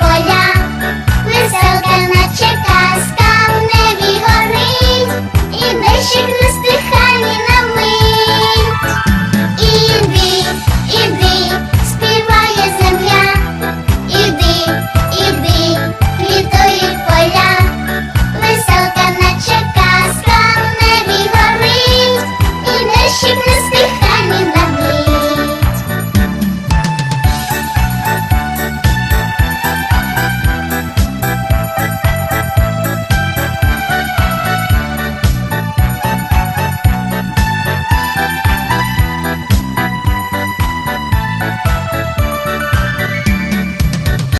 ก็ยา